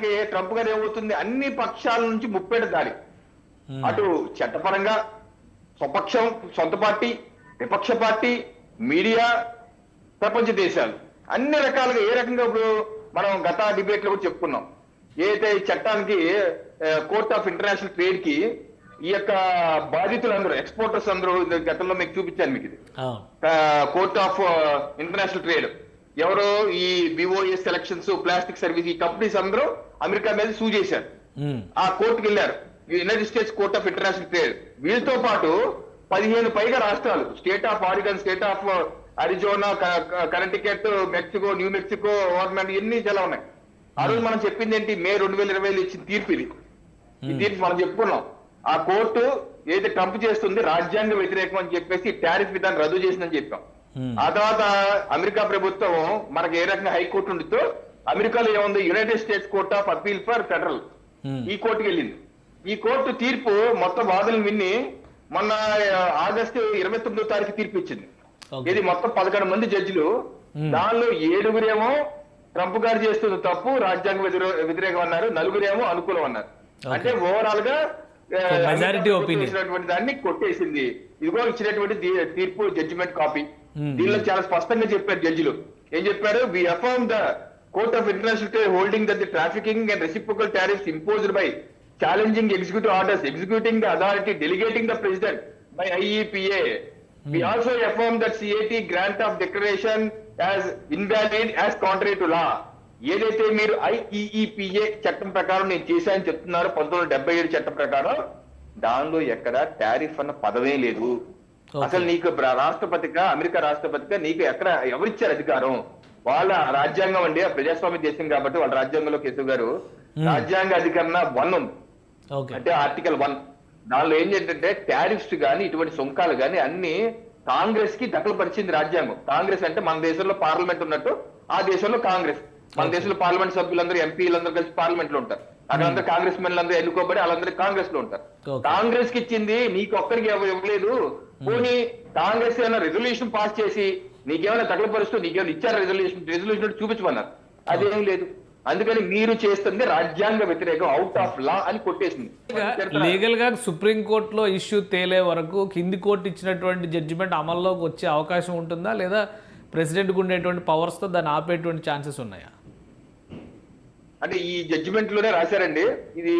ఆయనకి ట్రంప్ గారు ఏమవుతుంది? అన్ని పక్షాల నుంచి ముప్పేట దారి ఉమ్. అటు చట్టపరంగా స్వపక్షం సొంత పార్టీ విపక్ష పార్టీ మీడియా ప్రపంచ దేశాలు. అన్ని రకాలుగా ఏ రకంగా ఇప్పుడు మనం గత డిబేట్లో కూడా చెప్పుకున్నాం. ఏదైతే చట్టానికి కోర్ట్ ఆఫ్ ఇంటర్నేషనల్ ట్రేడ్కి ఈ యొక్క బాధితులు అందరూ ఎక్స్పోర్టర్స్ అందరూ గతంలో మీకు చూపించాను మీకు ఇది. Court of international trade. ఎవరో ఈ బిఓఎస్ సెలక్షన్స్ ప్లాస్టిక్ సర్వీస్ ఈ కంపెనీస్ అందరూ అమెరికా మీద సూ చేశారు. ఉమ్. ఆ కోర్టుకి వెళ్ళారు. United States court of international trade వీళ్ళతో పాటు పదిహేను పైగా రాష్ట్రాలు state of Oregon state of Arizona Connecticut Mexico New Mexico government ఇన్ని చాలా ఉన్నాయి. ఆ రోజు మనం చెప్పింది ఏంటి? మే రెండు వేల ఇరవై ఇచ్చిన తీర్పు ఇది. ఈ తీర్పు మనం చెప్పుకున్నాం. ఆ కోర్టు ఏదైతే ట్రంప్ చేస్తుంది రాజ్యాంగ వ్యతిరేకం అని చెప్పేసి టారిఫ్ విధానం రద్దు చేసిందని చెప్పాం. Hmm. ఆ తర్వాత అమెరికా ప్రభుత్వం మనకి ఏ రకంగా హైకోర్టు ఉండితో అమెరికాలో ఏముంది United States court of appeal for federal Hmm. ఈ కోర్టుకి వెళ్ళింది ఈ కోర్టు తీర్పు మొత్తం వాదనలు విన్ని మొన్న ఆగస్టు ఇరవై తొమ్మిదో తారీఖు తీర్పు ఇచ్చింది. ఇది మొత్తం పదకొండు మంది జడ్జిలు Hmm. దానిలో ఏడుగురేమో ట్రంప్ గారు చేస్తున్న తప్పు రాజ్యాంగ వ్యతిరే- వ్యతిరేకం అన్నారు నలుగురేమో అనుకూలం అన్నారు. అంటే ఓవరాల్గా. ఇచ్చినటువంటి దాన్ని కొట్టేసింది ఇదిగో ఇచ్చినటువంటి తీర్పు జడ్జిమెంట్ కాపీ Hmm. దీనిలో చాలా స్పష్టంగా చెప్పారు జడ్జిలు. ఏం చెప్పారు? We affirm the court of international trade holding that the trafficking and reciprocal tariffs imposed by challenging executive orders executing the authority delegating the president by IEPA we also affirm that CIT grant of declaration as invalid as contrary to law ఏదైతే మీరు ఐఈఈపిఏ చట్టం ప్రకారం నేను చేశానని చెప్తున్నారు పంతొమ్మిది వందల డెబ్బై ఏడు చట్టం ప్రకారం దానిలో ఎక్కడ టారిఫ్ అన్న పదమే లేదు. అసలు నీకు రాష్ట్రపతిగా అమెరికా రాష్ట్రపతిగా నీకు ఎక్కడ ఎవరిచ్చారు అధికారం? వాళ్ళ రాజ్యాంగం అండి ఆ ప్రజాస్వామ్య దేశం కాబట్టి వాళ్ళ రాజ్యాంగంలో కేశవ్ గారు Hmm. రాజ్యాంగ అధికరణ వన్ ఉంది. అంటే ఆర్టికల్ వన్. దానిలో ఏం ఏంటంటే టారిఫ్స్ గాని ఇటువంటి సుంకాలు గాని అన్ని కాంగ్రెస్కి దఖలు పరిచింది రాజ్యాంగం. కాంగ్రెస్ అంటే మన దేశంలో పార్లమెంట్ ఉన్నట్టు ఆ దేశంలో కాంగ్రెస్. మన దేశంలో పార్లమెంట్ సభ్యులందరూ ఎంపీలందరూ కలిసి పార్లమెంట్లో ఉంటారు. అక్కడందరూ కాంగ్రెస్ మెన్లందరూ ఎన్నుకోబడి వాళ్ళందరూ కాంగ్రెస్లో ఉంటారు. కాంగ్రెస్కి ఇచ్చింది నీకు ఒక్కరికి ఇవ్వ- ఇవ్వలేదు. పోనీ కాంగ్రెస్ ఏమైనా రెజల్యూషన్ పాస్ చేసి నీకేమైనా తగలపరుస్తూ నీకేమైనా ఇచ్చారు రెజల్యూషన్ రెజల్యూషన్ చూపించమన్నారు. అదేం లేదు. అందుకని మీరు చేస్తుంది రాజ్యాంగ వ్యతిరేకం అవుట్ ఆఫ్ లా అని కొట్టేసింది. లీగల్గా సుప్రీం కోర్టులో ఇష్యూ తేలే వరకు కింది కోర్టు ఇచ్చినటువంటి జడ్జిమెంట్ అమల్లోకి వచ్చే అవకాశం ఉంటుందా? లేదా ప్రెసిడెంట్కి ఉండేటువంటి పవర్స్తో దాన్ని ఆపేటువంటి ఛాన్సెస్ ఉన్నాయా? అంటే ఈ జడ్జిమెంట్లోనే రాశారండి. ఇది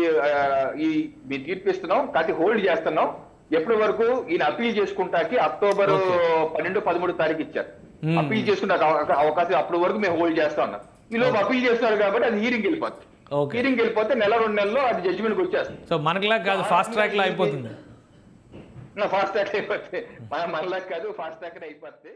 ఈ మీ తీర్పు ఇస్తున్నాం కాకపోతే హోల్డ్ చేస్తున్నాం. ఎప్పటి వరకు ఈయన అప్పీల్ చేసుకుంటాకి అక్టోబర్ పన్నెండు పదమూడు తారీఖు ఇచ్చారు. అప్పీల్ చేసుకుంటే అవకాశం అప్పటి వరకు మేము హోల్డ్ చేస్తా ఉన్నాం. ఈ లోపు అప్పీల్ చేస్తున్నారు కాబట్టి అది హీరింగ్ వెళ్ళిపోతుంది హీరింగ్ వెళ్ళిపోతే నెల రెండు నెలల్లో అది జడ్జిమెంట్ వచ్చేస్తుంది. సో మనకిలా కాదు ఫాస్ట్ ట్రాక్లో అయిపోతుంది. ఫాస్ట్ ట్రాక్ అయిపోతుంది మన మనలా కాదు ఫాస్ట్ ట్రాక్ అయిపోతుంది